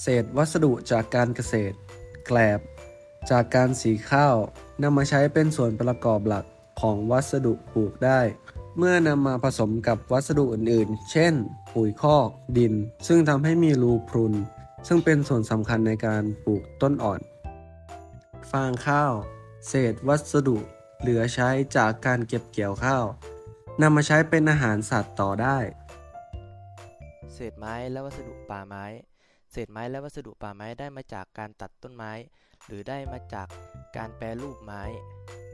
เศษวัสดุจากการเกษตร แกลบ จากการสีข้าวนำมาใช้เป็นส่วนประกอบหลักของวัสดุปลูกได้ เมื่อนำมาผสมกับวัสดุอื่นๆ เช่น ปุ๋ยคอก ดิน ซึ่งทำให้มีรูพรุน ซึ่งเป็นส่วนสำคัญในการปลูกต้นอ่อน ฟางข้าว เศษวัสดุเหลือใช้จากการเก็บเกี่ยวข้าวนำมาใช้เป็นอาหารสัตว์ต่อได้ เศษไม้และวัสดุป่าไม้ เศษไม้และวัสดุป่าไม้ได้มาจากการตัดต้นไม้ หรือได้มาจากการแปรรูปไม้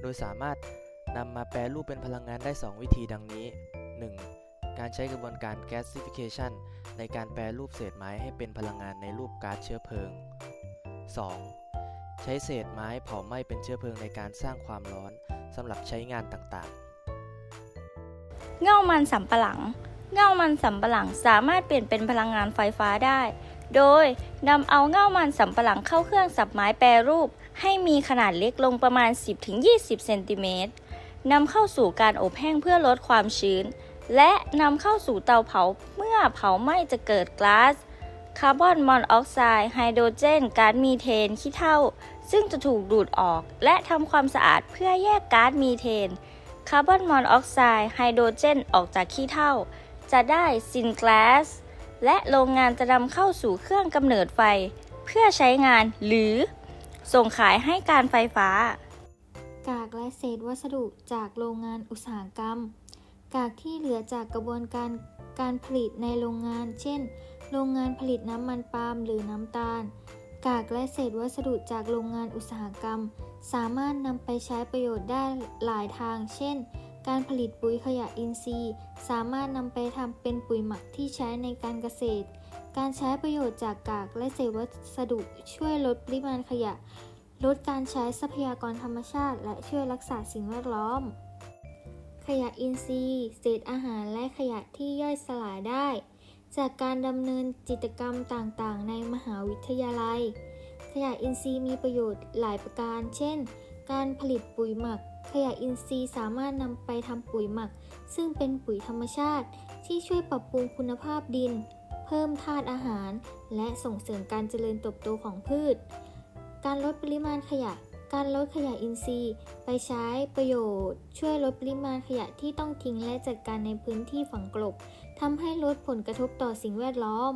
โดยสามารถนำมาแปรรูปเป็นพลังงานได้ 2 วิธีดังนี้ 1. การใช้กระบวนการ gasification ในการแปรรูปเศษไม้ให้เป็นพลังงานในรูปก๊าซเชื้อเพลิง 2. ใช้เศษไม้เผาไหม้เป็นเชื้อเพลิงในการสร้างความร้อนสำหรับใช้งานต่างๆ เง่ามันสำปะหลัง เง่ามันสำปะหลังสามารถเปลี่ยนเป็นพลังงานไฟฟ้าได้ โดยนำเอาเง่ามันสำปะหลังเข้าเครื่องสับไม้แปรรูป ให้มีขนาดเล็กลงประมาณ 10-20 เซนติเมตรนำเข้าสู่การอบแห้งเพื่อลดความชื้น และนำเข้าสู่เตาเผาเมื่อเผาไหม้จะเกิดก๊าซคาร์บอนมอนอกไซด์ไฮโดรเจนก๊าซมีเทนขี้เถ้า ซึ่งจะถูกดูดออก และทำความสะอาดเพื่อแยกก๊าซมีเทนคาร์บอนมอนอกไซด์ไฮโดรเจนออกจากขี้เถ้า จะได้ซินแกลส และโรงงานจะนำเข้าสู่เครื่องกำเนิดไฟ เพื่อใช้งานหรือ ส่งขายให้การไฟฟ้า กากและเศษวัสดุจากโรงงานอุตสาหกรรม กากที่เหลือจากกระบวนการการผลิตในโรงงาน เช่น โรงงานผลิตน้ำมันปาล์มหรือน้ำตาล กากและเศษวัสดุจากโรงงานอุตสาหกรรม สามารถนำไปใช้ประโยชน์ได้หลายทาง เช่น การผลิตปุ๋ยขยะอินทรีย์ สามารถนำไปทำเป็นปุ๋ยหมักที่ใช้ในการเกษตร การใช้ประโยชน์จากกากและเศษวัสดุช่วยลดปริมาณขยะ ลดการใช้ทรัพยากรธรรมชาติ และช่วยรักษาสิ่งแวดล้อม ขยะอินทรีย์ เศษอาหารและขยะที่ย่อยสลายได้ จากการดำเนินกิจกรรมต่างๆ ในมหาวิทยาลัย ขยะอินทรีย์มีประโยชน์หลายประการ เช่น การผลิตปุ๋ยหมัก ขยะอินทรีย์สามารถนำไปทำปุ๋ยหมัก ซึ่งเป็นปุ๋ยธรรมชาติ ที่ช่วยปรับปรุงคุณภาพดิน เพิ่มธาตุอาหาร และส่งเสริมการเจริญเติบโตของพืช การลดปริมาณขยะ การลดขยะอินทรีย์ ไปใช้ประโยชน์ ช่วยลดปริมาณขยะที่ต้องทิ้งและจัดการในพื้นที่ฝังกลบทำให้ลดผลกระทบต่อสิ่งแวดล้อม